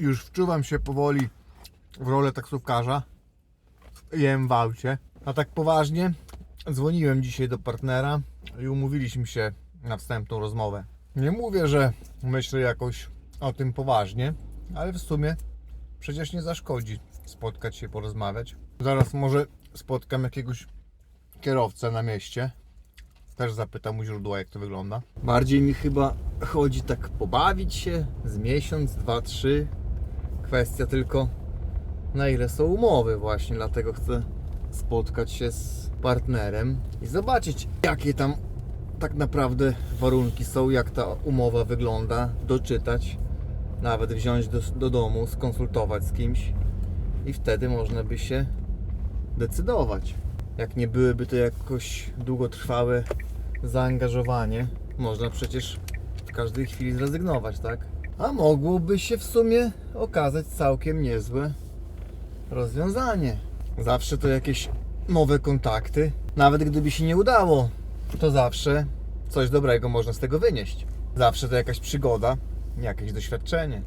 już wczuwam się powoli w rolę taksówkarza. Jem w aucie. A tak poważnie, dzwoniłem dzisiaj do partnera i umówiliśmy się na wstępną rozmowę. Nie mówię, że myślę jakoś o tym poważnie, ale w sumie przecież nie zaszkodzi spotkać się, porozmawiać. Zaraz może spotkam jakiegoś kierowcę na mieście. Też zapytam u źródła, jak to wygląda. Bardziej mi chyba chodzi tak pobawić się z miesiąc, dwa, trzy. Kwestia tylko na ile są umowy właśnie, dlatego chcę spotkać się z partnerem i zobaczyć jakie tam tak naprawdę warunki są, jak ta umowa wygląda, doczytać, nawet wziąć do, do domu, skonsultować z kimś i wtedy można by się decydować. Jak nie byłyby to jakoś długotrwałe zaangażowanie, można przecież w każdej chwili zrezygnować, tak? A mogłoby się w sumie okazać całkiem niezłe rozwiązanie. Zawsze to jakieś nowe kontakty. Nawet gdyby się nie udało, to zawsze coś dobrego można z tego wynieść. Zawsze to jakaś przygoda, jakieś doświadczenie.